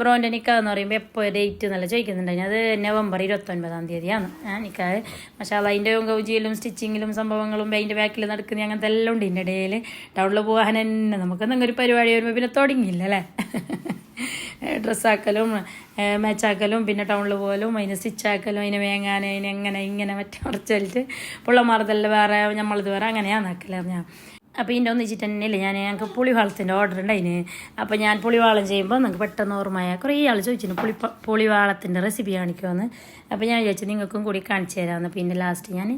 ബ്രോന്റെ നിക്കാ എന്ന് പറയുമ്പോൾ എപ്പോൾ ഡേറ്റ് എന്നല്ല ചോദിക്കുന്നുണ്ടായിരുന്നു. അത് നവംബർ ഇരുപത്തൊൻപതാം തീയതിയാണ്. ഞാൻ നിക്കാഹ്. മഷാല അതിന്റെ ഗൗജിയിലും സ്റ്റിച്ചിങ്ങിലും സംഭവങ്ങളും അതിന്റെ ബാക്കിൽ നടക്കുന്ന അങ്ങനത്തെ എല്ലാം ഉണ്ട് ഇതിന്റെ ഇടയിൽ ടൗണിൽ പോകാൻ തന്നെ നമുക്ക് എന്തെങ്കിലും ഒരു പരിപാടി വരുമ്പോൾ പിന്നെ തുടങ്ങിയില്ല അല്ലേ ഡ്രസ്സാക്കലും മാച്ചാക്കലും പിന്നെ ടൗണിൽ പോകലും അതിന് സ്റ്റിച്ചാക്കലും അതിനെ വേങ്ങാൻ അതിനെ എങ്ങനെ ഇങ്ങനെ മറ്റേ മറിച്ചിട്ട് പിള്ളമാർതെല്ലാം വേറെ നമ്മളിത് വേറെ അങ്ങനെയാണ് ആക്കൽ ഞാൻ അപ്പോൾ ഇതിന്റെ ഒന്നിച്ചിട്ട് തന്നെയല്ലേ ഞാൻ ഞങ്ങൾക്ക് പുളിവാളത്തിന്റെ ഓർഡർ ഉണ്ടായിന്. അപ്പോൾ ഞാൻ പുളിവാളം ചെയ്യുമ്പോൾ നിങ്ങൾക്ക് പെട്ടെന്ന് ഓർമ്മയായ കുറേ ആൾ ചോദിച്ചിരുന്നു പുളി പുളിവാളത്തിന്റെ റെസിപ്പി കാണിക്കുമെന്ന് അപ്പോൾ ഞാൻ വിചാരിച്ചു നിങ്ങൾക്കും കൂടി കാണിച്ചു തരാമെന്ന് പിന്നെ ലാസ്റ്റ് ഞാൻ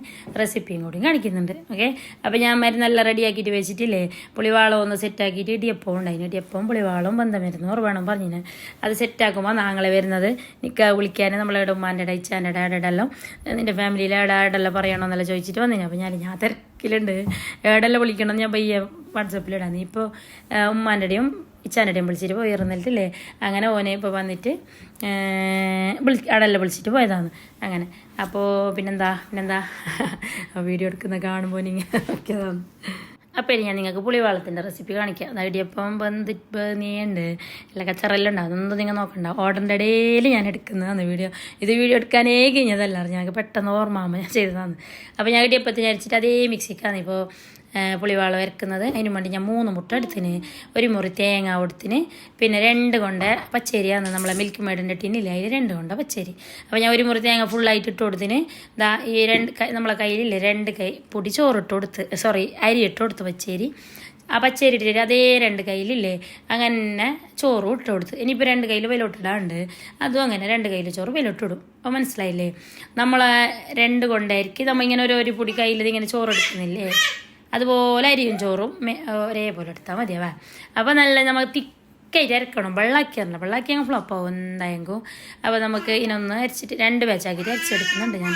റെസിപ്പിയും കൂടി കാണിക്കുന്നുണ്ട്. ഓക്കെ അപ്പോൾ ഞാൻ മരുന്നെല്ലാം റെഡിയാക്കിയിട്ട് വെച്ചിട്ടില്ലേ? പുളിവാളം ഒന്ന് സെറ്റാക്കിയിട്ട് ഇടിയപ്പവും ഉണ്ടായിരുന്നു ഇടിയപ്പവും പുളിവാളവും ബന്ധം വരുന്നു ഓർമ്മണം പറഞ്ഞിന്. അത് സെറ്റാക്കുമ്പോൾ നാങ്ങളെ വരുന്നത് നിൽക്കുക വിളിക്കാൻ നമ്മളെ ഉമ്മാന്റെ ഡൈച്ചാന്റെ ഡാഡെല്ലാം നിന്റെ ഫാമിലിയിലെ ഡാഡെല്ലാം പറയണമെന്നല്ല ചോദിച്ചിട്ട് വന്നിന്. അപ്പോൾ ഞാൻ ഞാൻ തിരക്കിലുണ്ട് ഏടെല്ലാം വിളിക്കണം ഞാൻ പയ്യെ വാട്സപ്പിലിടാം നീ ഇപ്പോൾ ഉമ്മാന്റെയും ഇച്ചാന്റെയും വിളിച്ചിട്ട് പോയിരുന്നില്ലേ അങ്ങനെ ഓനെ ഇപ്പോൾ വന്നിട്ട് വിളി അടെല്ലാം വിളിച്ചിട്ട് പോയതാണ് അങ്ങനെ. അപ്പോൾ പിന്നെന്താ? പിന്നെന്താ? വീഡിയോ എടുക്കുന്ന കാണുമ്പോൾ ഇങ്ങനെ നോക്കിയതാണ് അപ്പോൾ ഇനി ഞാൻ നിങ്ങൾക്ക് പുളിവാളത്തിന്റെ റെസിപ്പി കാണിക്കാം. അത് ഇടിയപ്പം ബന്ധിപ്പ് നീണ്ട് അല്ല കച്ചറെല്ലാം ഉണ്ടാവും അതൊന്നും നിങ്ങൾ നോക്കണ്ട. ഓർഡറിന്റെ ഇടയിൽ ഞാൻ എടുക്കുന്നതാണ് വീഡിയോ. ഇത് വീഡിയോ എടുക്കാനേ കഴിഞ്ഞതല്ല. ഞങ്ങൾക്ക് പെട്ടെന്ന് ഓർമ്മ ഞാൻ ചെയ്തതാണ്. അപ്പോൾ ഞാൻ ഇടിയപ്പത്തിന് അരിച്ചിട്ട് അതേ മിക്സിക്കാണ് ഇപ്പോൾ പുളിവാളം ഇറക്കുന്നത് അതിനു വേണ്ടി ഞാൻ മൂന്ന് മുട്ട എടുത്തിന്. ഒരു മുറി തേങ്ങ കൊടുത്തിന്. പിന്നെ രണ്ട് കൊണ്ട പച്ചരിയാണ് നമ്മളെ മിൽക്ക് മേഡിന്റെ ടിന്നില്ല അതിൽ രണ്ട് കൊണ്ട പച്ചരി. അപ്പോൾ ഞാൻ ഒരു മുറി തേങ്ങ ഫുള്ളായിട്ട് ഇട്ട് കൊടുത്തിന്. ദാ ഈ രണ്ട് നമ്മളെ കയ്യിലില്ലേ? രണ്ട് കൈ പൊടി ചോറിട്ട് കൊടുത്ത് സോറി അരി ഇട്ട് കൊടുത്ത് പച്ചരി. ആ പച്ചരി ഇട്ടിട്ട് അതേ രണ്ട് കയ്യിലില്ലേ? അങ്ങനെ ചോറും ഇട്ട് കൊടുത്ത്. ഇനിയിപ്പോൾ രണ്ട് കയ്യിൽ വിലോട്ടിടാണ്ട് അതും അങ്ങനെ രണ്ട് കയ്യിൽ ചോറ് വിലോട്ടിടും അപ്പോൾ മനസ്സിലായില്ലേ? നമ്മളെ രണ്ട് കൊണ്ടായിരിക്കും നമ്മൾ ഇങ്ങനെ ഒരു ഒരു പൊടി കയ്യിൽ ഇങ്ങനെ ചോറ് എടുക്കുന്നില്ലേ? അതുപോലെ അരിയും ചോറും ഒരേപോലെ എടുത്താൽ മതിയാവാ. അപ്പോൾ നല്ല നമുക്ക് തിക്കായിട്ട് അരക്കണം വെള്ളാക്കി വെള്ളാക്കി അങ്ങ് ഫ്ലോപ്പ് ആവും എന്തായെങ്കിലും. അപ്പോൾ നമുക്ക് ഇതിനൊന്ന് അരച്ചിട്ട് രണ്ട് ബാച്ചാക്കിയിട്ട് അരച്ചെടുക്കുന്നുണ്ട് ഞാൻ.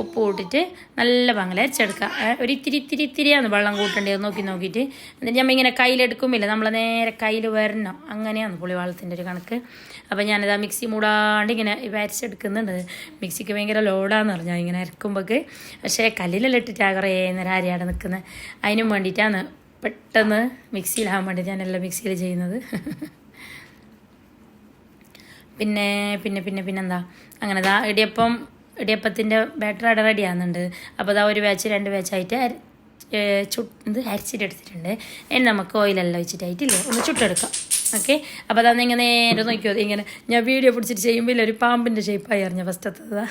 ഉപ്പ് കൂട്ടിട്ട് നല്ല പങ്കല അരച്ചെടുക്കുക ഒരു ഇത്തിരി ഇത്തിരി ഇത്തിരിയാണ് വെള്ളം കൂട്ടേണ്ടത് നോക്കി നോക്കിയിട്ട്. എന്നിട്ട് നമ്മൾ ഇങ്ങനെ കയ്യിലെടുക്കുമില്ല നമ്മൾ നേരെ കയ്യിൽ വരണം. അങ്ങനെയാണ് പുളിവാളത്തിന്റെ ഒരു കണക്ക്. അപ്പോൾ ഞാനത് ആ മിക്സി മൂടാണ്ട് ഇങ്ങനെ അരച്ചെടുക്കുന്നുണ്ട് മിക്സിക്ക് ഭയങ്കര ലോഡാന്ന് പറഞ്ഞാൽ ഇങ്ങനെ അരക്കുമ്പോൾ പക്ഷേ കല്ലിലെല്ലാം ഇട്ടിട്ടാണ് കുറേ നേരം അരിയാടെ നിൽക്കുന്നത് അതിനും വേണ്ടിയിട്ടാണ് പെട്ടെന്ന് മിക്സിയിലാകാൻ വേണ്ടി ഞാനെല്ലാം മിക്സിയിൽ ചെയ്യുന്നത്. പിന്നെ പിന്നെ പിന്നെ പിന്നെന്താ അങ്ങനെ ദാ ഇടിയപ്പം ഇടിയപ്പത്തിന്റെ ബാറ്റർ അവിടെ റെഡി ആകുന്നുണ്ട് അപ്പോൾ അതാ ഒരു ബാച്ച് രണ്ട് ബാച്ചായിട്ട് ചു ഇത് അരച്ചിട്ടെടുത്തിട്ടുണ്ട് ഇനി നമുക്ക് ഓയിലെല്ലാം വെച്ചിട്ടായിട്ടില്ലേ ഒന്ന് ചുട്ടെടുക്കാം. ഓക്കെ? അപ്പോൾ അതാ ഇങ്ങനെ നേരെ നോക്കിയോ? ഇങ്ങനെ ഞാൻ വീഡിയോ പിടിച്ചിട്ട് ചെയ്യുമ്പോൾ ഒരു പാമ്പിന്റെ ഷേപ്പായി അറിഞ്ഞ ഫസ്റ്റത്തതാ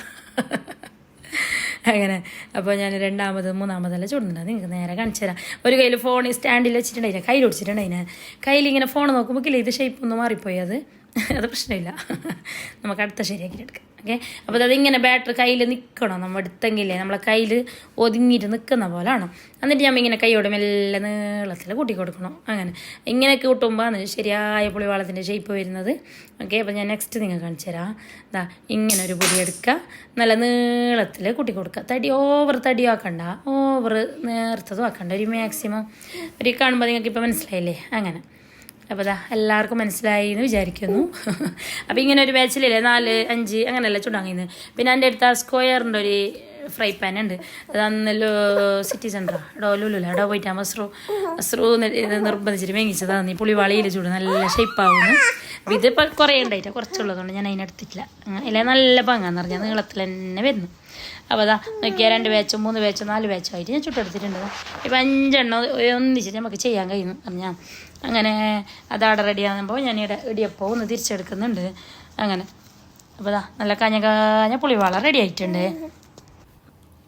അങ്ങനെ. അപ്പോൾ ഞാൻ രണ്ടാമത് മൂന്നാമതെല്ലാം ചൂടുന്നുണ്ട് നിങ്ങൾക്ക് നേരെ കാണിച്ചു തരാം. ഒരു കയ്യിൽ ഫോൺ സ്റ്റാൻഡിൽ വെച്ചിട്ടുണ്ടായില്ല കയ്യിൽ പിടിച്ചിട്ടുണ്ടായിന് കയ്യിൽ ഇങ്ങനെ ഫോൺ നോക്കുമ്പോൾ ഇത് ഷേപ്പ് ഒന്ന് മാറിപ്പോയി. അത് അത് പ്രശ്നമില്ല. നമുക്ക് അടുത്ത ശരിയാക്കിയിട്ട് എടുക്കാം. ഓക്കെ അപ്പോൾ അതിങ്ങനെ ബാറ്ററി കയ്യിൽ നിൽക്കണം നമ്മൾ എടുത്തെങ്കിലേ നമ്മളെ കയ്യിൽ ഒതുങ്ങിയിട്ട് നിൽക്കുന്ന പോലാണ്. എന്നിട്ട് ഞാൻ ഇങ്ങനെ കൈയോടെ മെല്ലെ നീളത്തിൽ കൂട്ടി കൊടുക്കണം. അങ്ങനെ. ഇങ്ങനെ കൂട്ടുമ്പോൾ ശരിയായ പുളിവാളത്തിന്റെ ഷേപ്പ് വരുന്നത്. ഓക്കെ അപ്പോൾ ഞാൻ നെക്സ്റ്റ് നിങ്ങൾ കാണിച്ചു തരാം. ഇതാ ഇങ്ങനെ ഒരു പൊടി എടുക്കുക. നല്ല നീളത്തിൽ കൂട്ടി കൊടുക്കുക. തടി ഓവർ തടി ആക്കണ്ട. ഓവർ നേർത്തതും ആക്കണ്ട. ഒരു മാക്സിമം ഒരു കാണുമ്പോൾ നിങ്ങൾക്ക് ഇപ്പോൾ മനസ്സിലായില്ലേ? അങ്ങനെ. അപ്പോൾ എല്ലാവർക്കും മനസ്സിലായി എന്ന് വിചാരിക്കുന്നു. അപ്പോൾ ഇങ്ങനെ ഒരു ബാച്ചിലില്ലേ? നാല് അഞ്ച് അങ്ങനെയല്ല ചുടാങ്ങിയത്? പിന്നെ എന്റെ അടുത്ത് സ്ക്വയറിന്റെ ഒരു ഫ്രൈ പാൻ ഉണ്ട്. അത് അന്നല്ലോ സിറ്റി സെന്ററാ എടോ ലുലുല. എടോ പോയിട്ട്. മസ്റു ഇത് നിർബന്ധിച്ചിട്ട് മേങ്ങിച്ചതാണ് നീ പുളി വളയിൽ ചൂട്. നല്ല ഷേപ്പാവുന്നു. അപ്പം ഇതിപ്പോൾ കുറേ ഉണ്ടായിട്ട്. കുറച്ചുള്ളതുകൊണ്ട് ഞാൻ അതിനെടുത്തിട്ടില്ല ഇല്ല നല്ല പങ്കാന്ന് പറഞ്ഞാൽ നീളത്തിൽ തന്നെ വരുന്നു. അപ്പോൾ അതാ നോക്കിയാൽ രണ്ട് ബാച്ചോ മൂന്ന് ബാച്ചോ നാല് ബാച്ചോ ആയിട്ട് ഞാൻ ചുട്ടെടുത്തിട്ടുണ്ട്. ഇപ്പം അഞ്ചെണ്ണം ഒന്നിച്ചിട്ട് നമുക്ക് ചെയ്യാൻ കഴിയുന്നു. പറഞ്ഞാൽ അങ്ങനെ അതവിടെ റെഡി ആകുമ്പോൾ ഞാൻ ഇവിടെ ഇടിയപ്പോൾ ഒന്ന് തിരിച്ചെടുക്കുന്നുണ്ട്. അങ്ങനെ. അപ്പോൾ അതാ നല്ല കാഞ്ഞ കാഞ്ഞ പുളിവാള റെഡി ആയിട്ടുണ്ട്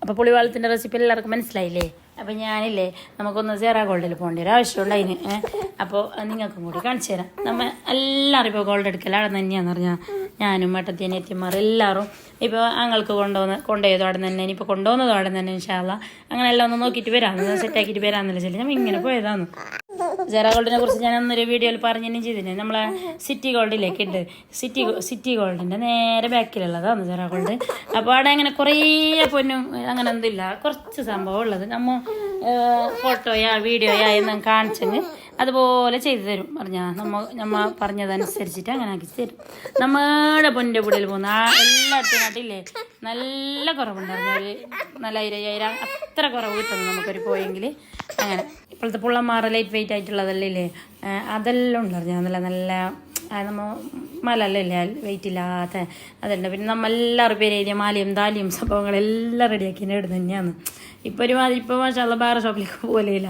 അപ്പോൾ പുളിവാളത്തിന്റെ റെസിപ്പി എല്ലാവർക്കും മനസ്സിലായില്ലേ? അപ്പോൾ ഞാനില്ലേ നമുക്കൊന്ന് സെറാ ഗോൾഡിൽ പോകേണ്ട ഒരു ആവശ്യമുണ്ട് അതിന് അപ്പോൾ നിങ്ങൾക്കും കൂടി കാണിച്ചു തരാം. നമ്മൾ എല്ലാവരും ഇപ്പോൾ ഗോൾഡ് എടുക്കലാണ് തന്നെയാണെന്ന് പറഞ്ഞാൽ ഞാനും ഏട്ടത്തി അനിയത്തിമാർ എല്ലാവരും ഇപ്പോൾ ഞങ്ങൾക്ക് കൊണ്ടുവന്ന് കൊണ്ടുപോയത് അവിടെ തന്നെ ഇനിയിപ്പോൾ കൊണ്ടുപോകുന്നത് അവിടെ തന്നെ ഇൻഷാല്ല അങ്ങനെ എല്ലാം ഒന്ന് നോക്കിയിട്ട് വരാമെന്ന് സെറ്റാക്കിയിട്ട് വരാമെന്നില്ല ചില ഞാൻ ഇങ്ങനെ പോയതാണ് ജെറ ഗോൾഡിനെ കുറിച്ച് ഞാൻ അന്നൊരു വീഡിയോയിൽ പറഞ്ഞു ചെയ്തിരുന്നു. നമ്മളെ സിറ്റി ഗോൾഡിലേക്ക് ഉണ്ട് സിറ്റി സിറ്റി ഗോൾഡിന്റെ നേരെ ബാക്കിലുള്ളതാണ് സെറ ഗോൾഡ് അപ്പോൾ അവിടെ അങ്ങനെ കുറേ പൊന്നും അങ്ങനെ ഒന്നുമില്ല കുറച്ച് സംഭവം ഉള്ളത്. നമ്മ ഫോട്ടോയാ വീഡിയോയാ എന്നും കാണിച്ചെങ്കിൽ അതുപോലെ ചെയ്തു തരും. പറഞ്ഞാൽ നമ്മ നമ്മ പറഞ്ഞതനുസരിച്ചിട്ട് അങ്ങനെ ആക്കി തരും. നമ്മുടെ പൊന്റെ കൂടെ പോകുന്ന ആ എല്ലായിടത്തും നാട്ടില്ലേ നല്ല കുറവുണ്ടായിരുന്നു ഒരു നല്ല ഇരുപതിനായിരം അത്ര കുറവ് കിട്ടുന്നു നമുക്കൊരു പോയെങ്കിൽ അങ്ങനെ. ഇപ്പോഴത്തെ പുള്ളന്മാർ ലൈറ്റ് വെയിറ്റ് ആയിട്ടുള്ളതല്ലേ അതെല്ലാം ഉണ്ടായിരുന്നു നല്ല നല്ല നമ്മ മലല്ലേ വെയിറ്റ് ഇല്ലാത്ത അതുണ്ട്. പിന്നെ നമ്മൾ എല്ലാവരും പേര് എഴുതിയ മാലയും താലിയും സംഭവങ്ങളെല്ലാം റെഡിയാക്കി ഇടുന്നത് തന്നെയാണ്. ഇപ്പോൾ ഒരുമാതിരി ഇപ്പോൾ മാഷാ വേറെ ഷോപ്പിലേക്ക് പോലെയില്ല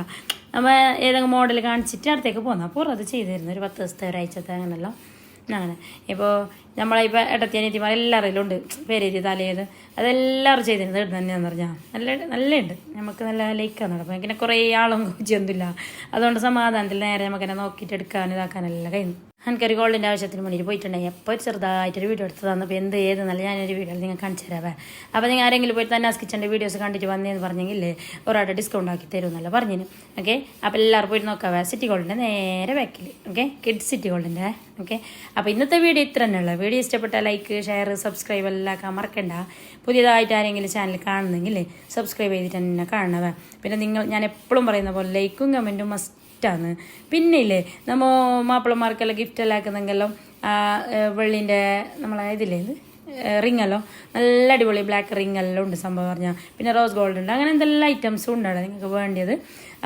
നമ്മൾ ഏതെങ്കിലും മോഡൽ കാണിച്ചിട്ട് അടുത്തേക്ക് പോകുന്ന അപ്പോൾ അത് ചെയ്തിരുന്നു. ഒരു പത്ത് ദിവസത്തെ ഒരാഴ്ചത്തെ അങ്ങനെയല്ലോ അങ്ങനെ. ഇപ്പോൾ നമ്മളെ ഇപ്പം എട്ടത്തി അനിയത്തിമാർ എല്ലാവരിലും ഉണ്ട്. പേരെഴുതി തലേത്. അതെല്ലാവരും ചെയ്തിരുന്നത് ഇവിടെ തന്നെയാന്ന് പറഞ്ഞാൽ നല്ല നല്ലുണ്ട് നമുക്ക് നല്ല ലൈക്കാന്ന് നടക്കും ഇങ്ങനെ കുറേ ആളും കുച്ചിയൊന്നുമില്ല. അതുകൊണ്ട് സമാധാനത്തിൽ നേരെ നമുക്കെന്നെ നോക്കിയിട്ട് എടുക്കാനും ഇതാക്കാനെല്ലാം കഴിഞ്ഞു. എനിക്കൊരു ഗോൾഡിന്റെ ആവശ്യത്തിന് വേണ്ടിയിട്ട് പോയിട്ടുണ്ടെങ്കിൽ എപ്പോൾ ചെറുതായിട്ടൊരു വീഡിയോ എടുത്ത് തന്നപ്പോൾ എന്ത് ഏത് നല്ല ഞാനൊരു വീഡിയോ നിങ്ങൾ കാണിച്ചു തരാവേ. അപ്പോൾ നിങ്ങൾ ആരെങ്കിലും പോയി തന്നെ കിച്ചന്റെ വീഡിയോസ് കണ്ടിട്ട് വന്നേന്ന് പറഞ്ഞെങ്കിലേ ഒരാളുടെ ഡിസ്കൗണ്ട് ആക്കി തരുമെന്നല്ല പറഞ്ഞിന്. ഓക്കെ അപ്പോൾ എല്ലാവരും പോയിട്ട് നോക്കാവേ. സിറ്റി ഗോൾഡിന്റെ നേരെ ബാക്കിൽ ഓക്കെ കിഡ്സ് സിറ്റി ഗോൾഡിന്റെ ഓക്കെ അപ്പോൾ ഇന്നത്തെ വീഡിയോ ഇത്ര തന്നെയുള്ള വീഡിയോ ഇഷ്ടപ്പെട്ട ലൈക്ക് ഷെയർ സബ്സ്ക്രൈബ് എല്ലാം മറക്കണ്ട. പുതിയതായിട്ട് ആരെങ്കിലും ചാനൽ കാണുന്നെങ്കിൽ സബ്സ്ക്രൈബ് ചെയ്തിട്ട് തന്നെ കാണണവേ. പിന്നെ നിങ്ങൾ ഞാൻ എപ്പോഴും പറയുന്ന പോലെ ലൈക്കും കമന്റും മസ്റ്റ് ഗിഫ്റ്റാണ് പിന്നെ ഇല്ലേ നമ്മൾ മാപ്പിളമാർക്കെല്ലാം ഗിഫ്റ്റ് എല്ലാം ആക്കുന്നെങ്കിലും വെള്ളിന്റെ നമ്മളെ ഇതില്ലേ ഇത്? റിങ്ങല്ലോ നല്ല അടിപൊളി ബ്ലാക്ക് റിങ് എല്ലാം ഉണ്ട് സംഭവം പറഞ്ഞാൽ പിന്നെ റോസ് ഗോൾഡ് ഉണ്ട്. അങ്ങനെ എന്തെല്ലാം ഐറ്റംസും ഉണ്ടാണ് നിങ്ങൾക്ക് വേണ്ടിയത്.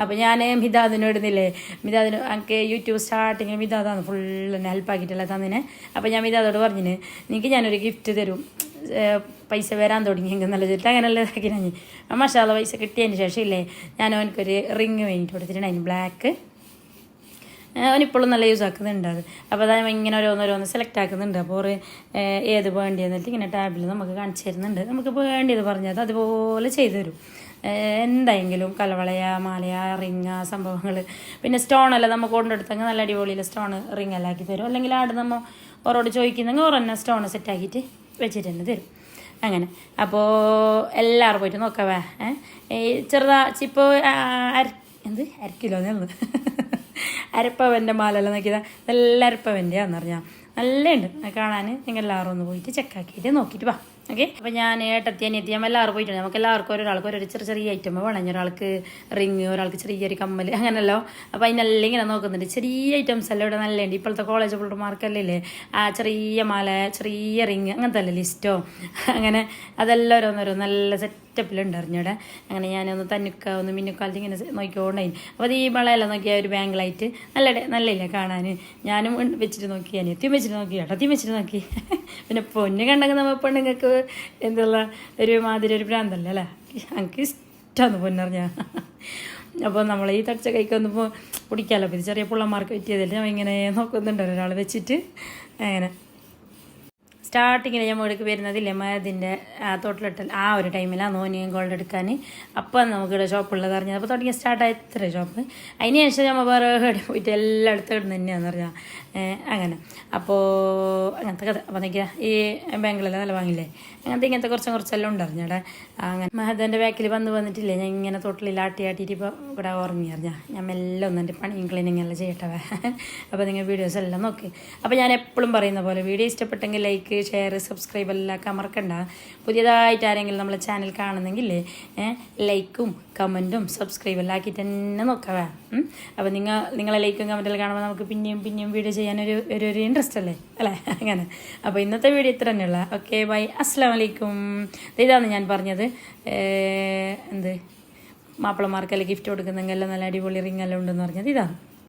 അപ്പോൾ ഞാൻ മിതാദിന് ഇടുന്നില്ലേ മിതാദിന് എനിക്ക് യൂട്യൂബ് സ്റ്റാർട്ടിങ്ങിൽ മിതാദാണ് ഫുള്ള് ഹെൽപ്പാക്കിയിട്ടല്ല തന്നിനെ. അപ്പോൾ ഞാൻ മിതാദോട് പറഞ്ഞിന് നിങ്ങൾക്ക് ഞാനൊരു ഗിഫ്റ്റ് തരും. പൈസ വരാൻ തുടങ്ങി എങ്കിൽ നല്ല ചോദിച്ചിട്ട് അങ്ങനെയല്ല ഇതാക്കി ഞാൻ. മഷാല പൈസ കിട്ടിയതിന് ശേഷം ഇല്ലേ ഞാൻ അവനക്കൊരു റിങ് വേണ്ടിട്ട് കൊടുത്തിട്ടുണ്ട്. അതിന് ബ്ലാക്ക് അവനിപ്പോഴും നല്ല യൂസ് ആക്കുന്നുണ്ട് അത്. അപ്പോൾ അതായത് ഇങ്ങനെ ഓരോന്നോരോന്ന് സെലക്ട് ആക്കുന്നുണ്ട്. അപ്പോൾ ഏത് വേണ്ടിയെന്നിട്ട് ഇങ്ങനെ ടാബിൽ നമുക്ക് കാണിച്ചു തരുന്നുണ്ട്. നമുക്ക് വേണ്ടിയത് പറഞ്ഞത് അതുപോലെ ചെയ്തു തരും. എന്തെങ്കിലും കലവളയ മാലയ ആ സംഭവങ്ങൾ പിന്നെ സ്റ്റോണെല്ലാം നമുക്ക് കൊണ്ടെടുത്തെങ്കിൽ നല്ല അടിപൊളിയിൽ സ്റ്റോൺ റിങ്ങെല്ലാം ആക്കി തരും. അല്ലെങ്കിൽ ആട് നമ്മൾ ഓരോട് ചോദിക്കുന്നെങ്കിൽ ഓരോ തന്നെ സ്റ്റോൺ സെറ്റാക്കിയിട്ട് വെച്ചിട്ട് തന്നെ തരും. അങ്ങനെ. അപ്പോൾ എല്ലാവരും പോയിട്ട് നോക്കാവേ ഈ ചെറുതാ ഇപ്പോൾ അര എന്ത്? അര കിലോ എന്നുള്ളത് അരപ്പവന്റെ മാലെല്ലാം നോക്കിയതാ. നല്ല അരപ്പവന്റെയാന്ന് പറഞ്ഞാൽ നല്ല ഉണ്ട് കാണാൻ നിങ്ങൾ എല്ലാവരും ഒന്ന് പോയിട്ട് ചെക്കാക്കിയിട്ട് നോക്കിയിട്ട് വാ. ഓക്കെ അപ്പോൾ ഞാൻ ഏട്ടത്തി അനിയത്തി എല്ലാവർക്കും പോയിട്ടുണ്ട്. നമുക്ക് എല്ലാവർക്കും ഒരാൾക്ക് ഒരു ചെറിയ ചെറിയ ഐറ്റം വേണം. ഒരാൾക്ക് റിങ് ഒരാൾക്ക് ചെറിയൊരു കമ്മൽ അങ്ങനല്ലോ അപ്പോൾ അതിനെല്ലാം ഇങ്ങനെ നോക്കുന്നുണ്ട്. ചെറിയ ഐറ്റംസ് അല്ലേ ഇവിടെ നല്ല ഉണ്ട് ഇപ്പോഴത്തെ കോളേജ് പിള്ളമാർക്കല്ലേ ആ ചെറിയ മാല ചെറിയ റിങ് അങ്ങനത്തെ അല്ലേ ലിസ്റ്റോ അങ്ങനെ അതെല്ലാം ഓരോന്നോരോ നല്ല സെറ്റപ്പിലുണ്ട് അറിഞ്ഞൂടെ അങ്ങനെ ഞാനൊന്ന് തന്നുക്ക ഒന്ന് മിന്നുക്കാലത്ത് ഇങ്ങനെ നോക്കിക്കൊണ്ടായി അപ്പോൾ അത് ഈ വളയെല്ലാം നോക്കിയ ഒരു ബാങ്ക് ലൈറ്റ് നല്ല നല്ലില്ലേ കാണാൻ ഞാനും വെച്ചിട്ട് നോക്കി അനിയത്തിയും വെച്ചിട്ട് നോക്കി ഏട്ടത്തിയും വെച്ചിട്ട് നോക്കി. പിന്നെ പൊന്ന് കണ്ടെങ്കിൽ നമ്മൾ പെണ്ണുങ്ങൾക്ക് എന്തുള്ള ഒരു മാതിരി ഒരു ഭ്രാന്തല്ലേ അല്ലേ? എനിക്ക് ഇഷ്ടമാണ് പൊന്നറിഞ്ഞ. അപ്പോൾ നമ്മൾ ഈ തടിച്ച കൈക്കൊന്നിപ്പോൾ പിടിക്കാമല്ലോ അപ്പോൾ ഇത് ചെറിയ പിള്ളമാർക്ക് പറ്റിയതല്ലേ ഇങ്ങനെ നോക്കുന്നുണ്ട് ഒരാൾ വെച്ചിട്ട്. അങ്ങനെ. സ്റ്റാർട്ടിങ്ങിൽ ഞാൻ മുകളിലേക്ക് വരുന്നതില്ലേ മതിന്റെ ആ തോട്ടിലിട്ടൽ ആ ഒരു ടൈമിലാണ് നോനിയും ഗോൾഡ് എടുക്കാൻ അപ്പം നമുക്കിവിടെ ഷോപ്പുള്ളത് അറിഞ്ഞത്. അപ്പോൾ തുടങ്ങി സ്റ്റാർട്ടായി ഇത്ര ഷോപ്പ് അതിന് ശേഷം നമ്മൾ വേറെ പോയിട്ട് എല്ലായിടത്തും ഇടുന്ന തന്നെയാണെന്ന് പറഞ്ഞാൽ അങ്ങനെ. അപ്പോൾ അങ്ങനത്തെ കഥ. അപ്പോൾ നിൽക്കുക ഈ ബാങ്കിലെല്ലാം നല്ല വാങ്ങില്ലേ അങ്ങനത്തെ ഇങ്ങനത്തെ കുറച്ചും കുറച്ചെല്ലാം ഉണ്ടായിരുന്നു ഉണ്ടറിഞ്ഞവിടെ അങ്ങനെ മഹദന്റെ ബാക്കിൽ വന്ന് വന്നിട്ടില്ലേ? ഞാൻ ഇങ്ങനെ തൊട്ടിലിൽ ആട്ടി ആട്ടിയിട്ട് ഇപ്പോൾ ഇവിടെ ഉറങ്ങി അറിഞ്ഞ. ഞാൻ മെല്ലെ ഒന്ന് എന്റെ പണിയും ക്ലീനിങ് എല്ലാം ചെയ്യട്ടവേ അപ്പോൾ നിങ്ങൾ വീഡിയോസ് എല്ലാം നോക്കി. അപ്പോൾ ഞാൻ എപ്പോഴും പറയുന്ന പോലെ വീഡിയോ ഇഷ്ടപ്പെട്ടെങ്കിൽ ലൈക്ക് ഷെയർ സബ്സ്ക്രൈബ് എല്ലാം മറക്കണ്ട. പുതിയതായിട്ട് ആരെങ്കിലും നമ്മളെ ചാനൽ കാണുന്നെങ്കിൽ ലൈക്കും കമന്റും സബ്സ്ക്രൈബ് എല്ലാം ആക്കിയിട്ട് തന്നെ നോക്കാവേ അപ്പോൾ നിങ്ങൾ നിങ്ങളെ ലൈക്കും കമന്റെല്ലാം കാണുമ്പോൾ നമുക്ക് പിന്നെയും പിന്നെയും വീഡിയോ ചെയ്യാനൊരു ഒരു ഒരു ഇൻട്രസ്റ്റ് അല്ലേ? അല്ലേ? അങ്ങനെ. അപ്പോൾ ഇന്നത്തെ വീഡിയോ ഇത്ര തന്നെയുള്ള. ഓക്കെ ബൈ അസ്സാം വലൈക്കും ഇതാണ് ഞാൻ പറഞ്ഞത്. എന്ത്? മാപ്പിളമാർക്കെല്ലാം ഗിഫ്റ്റ് കൊടുക്കുന്നെങ്കിൽ നല്ല അടിപൊളി റിങ്ങെല്ലാം ഉണ്ടെന്ന് പറഞ്ഞത്. ഇതാണ്.